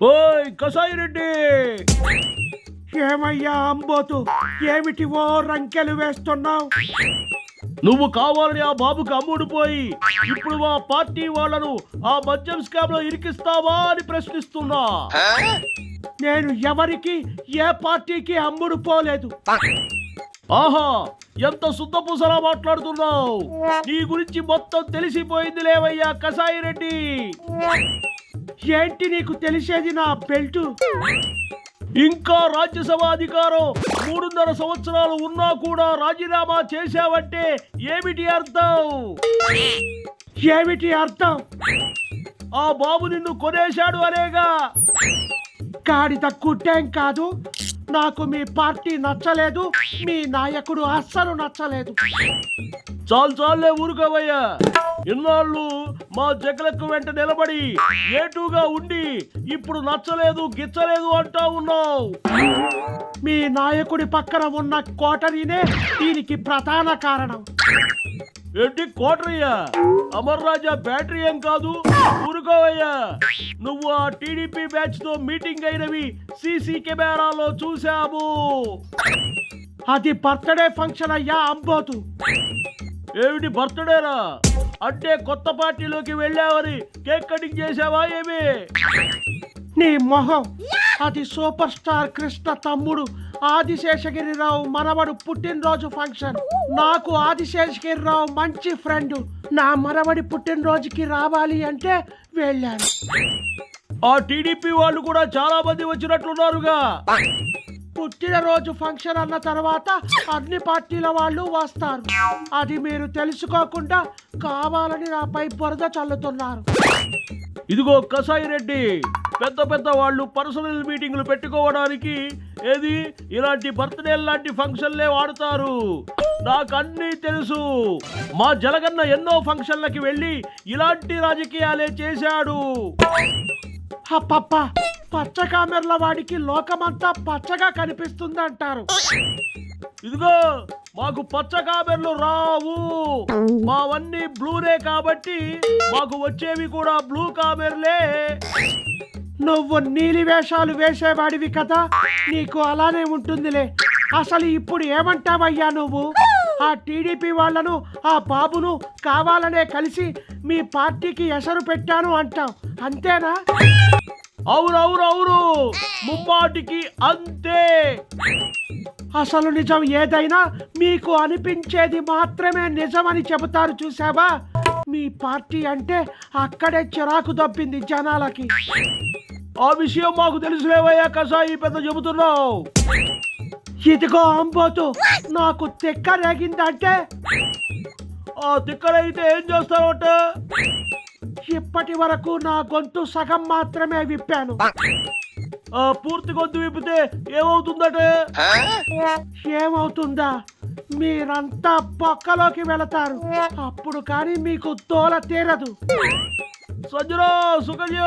ఓయ్ కసాయి రెడ్డి! ఏమయ్యా అంబోతు? ఏమిటివో రంకెలు వేస్తున్నావు? నువ్వు కావాలని ఆ బాబుకి అమ్ముడు పోయి ఇప్పుడు మా పార్టీ వాళ్ళను ఆ మద్యం స్కామ్లో ఇరికిస్తావా అని ప్రశ్నిస్తున్నా. నేను ఎవరికి ఏ పార్టీకి అమ్ముడు పోలేదు. ఆహా ఎంత శుద్ధపూసలా మాట్లాడుతున్నావు? నీ గురించి మొత్తం తెలిసిపోయింది లేవయ్యా కసాయి రెడ్డి! ఏంటి నీకు తెలిసేది నా బెల్ట్? ఇంకా రాజ్యసభ అధికారం మూడున్నర సంవత్సరాలు ఉన్నా కూడా రాజీనామా చేశావంటే ఏమిటి అర్థం? ఏమిటి అర్థం? ఆ బాబు నిన్ను కొనేశాడు అనేగా? తక్కువ గుడ్డేం కాదు. నాకు మీ పార్టీ నచ్చలేదు. మీ నాయకుడు అస్సలు నచ్చలేదు. చాలు చాలే ఊరుకోవయ్యా. ఇన్నాళ్ళు మా జగలకు వెంట నిలబడి ఏటుగా ఉండి ఇప్పుడు నచ్చలేదు గిచ్చలేదు అంటా ఉన్నావు. మీ నాయకుడి పక్కన ఉన్న కోటరీనే దీనికి ప్రధాన కారణం. ఏంటి కోటరయ్యా అమర్ రాజా బ్యాటరీ ఏం కాదు? ఊరుకోవయ్యా. నువ్వు ఆ టీడీపీ బ్యాచ్తో మీటింగ్ అయినవి సీసీ కెమెరాలో చూశాము అది బర్త్డే ఫంక్షన్ అయ్యా అంబోతు. ఏమిటి బర్త్డేరా అంటే కొత్త పార్టీలోకి వెళ్ళావని కేక్ కటింగ్ చేసావా ఏమి? నీ మొహం. అది సూపర్ స్టార్ కృష్ణ తమ్ముడు ఆదిశేషగిరిరావు మనవడు పుట్టినరోజు ఫంక్షన్. నాకు ఆదిశేషగిరిరావు మంచి ఫ్రెండ్. నా మనవడి పుట్టినరోజుకి రావాలి అంటే వెళ్ళాను. ఆ టీడీపీ వాళ్ళు కూడా చాలా మంది వచ్చినట్లున్నారుగా. పుట్టినరోజు ఫంక్షన్ అన్న తర్వాత అన్ని పార్టీల వాళ్ళు వస్తారు. అది మీరు తెలుసుకోకుండా కావాలని నాపై బురద చల్లుతున్నారు. ఇదిగో కసాయి రెడ్డి పెద్ద పెద్ద వాళ్ళు పర్సనల్ మీటింగ్లు పెట్టుకోవడానికి ఏది? ఇలాంటి బర్త్డే లాంటి ఫంక్షన్లే వాడతారు. నాకు అన్నీ తెలుసు. మా జలగన్న ఎన్నో ఫంక్షన్లకి వెళ్ళి ఇలాంటి రాజకీయాలే చేశాడు. అప్పప్ప పచ్చ కామెర్ల వాడికి లోకమంతా పచ్చగా కనిపిస్తుంది అంటారు ఇదిగో మాకు పచ్చ కామెర్లు రావు. మావన్నీ బ్లూనే కాబట్టి మాకు వచ్చేవి కూడా బ్లూ కామెర్లే. నువ్వు నీలి వేషాలు వేసేవాడివి కదా నీకు అలానే ఉంటుందిలే. అసలు ఇప్పుడు ఏమంటావయ్యా నువ్వు? ఆ టీడీపీ వాళ్ళను ఆ బాబును కావాలనే కలిసి మీ పార్టీకి ఎసరు పెట్టాను అంటావు. అంతేనా? అవునవునవును ముమ్మాటికి అంతే. అసలు నిజం ఏదైనా మీకు అనిపించేది మాత్రమే నిజమని చెబుతారు చూసావా మీ పార్టీ అంటే అక్కడే చిరాకు దప్పింది జనాలకి. ఆ విషయం మాకు తెలుసులేవయ్యా కసాయి పెద్ద చెబుతున్నావు. ఇదిగో అంబోతు నాకు తిక్క రేగిందంటే? ఆ తిక్కరైతే ఏం చేస్తావట? ఇప్పటి వరకు నా గొంతు సగం మాత్రమే విప్పాను. పూర్తి గొంతు విప్పితే ఏమవుతుందట? ఏమవుతుందా? మీరంతా పక్కలోకి వెళతారు. అప్పుడు కానీ మీకు తోల తీరదు. సంజనా సుకన్య!